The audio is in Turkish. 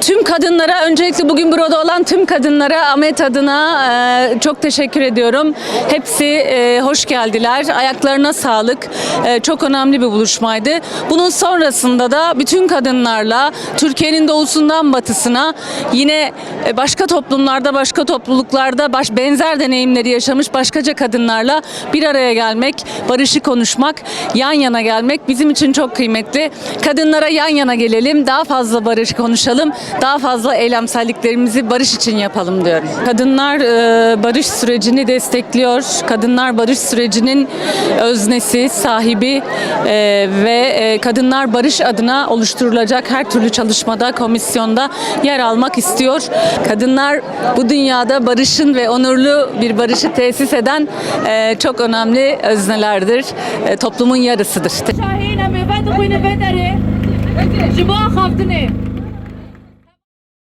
Tüm kadınlara, öncelikle bugün burada olan tüm kadınlara, Ahmet adına e, çok teşekkür ediyorum. Hepsi e, hoş geldiler. Ayaklarına sağlık. E, çok önemli bir buluşmaydı. Bunun sonrasında da bütün kadınlarla Türkiye'nin doğusundan batısına yine e, başka toplumlarda, başka topluluklarda baş, benzer deneyimleri yaşamış başkaca kadınlarla bir araya gelmek, barışı konuşmak, yan yana gelmek bizim için çok kıymetli. Kadınlara yan yana gelelim, daha fazla barış konuşalım, daha fazla eylemselliklerimizi barış için yapalım diyorum. Kadınlar e, barış sürecini destekliyor. Kadınlar barış sürecinin öznesi, sahibi e, ve e, kadınlar barış adına oluşturulacak her türlü çalışmada, komisyonda yer almak istiyor. Kadınlar bu dünyada barışın ve onurlu bir barışı tesis eden çok önemli öznelerdir. Toplumun yarısıdır. Şahin,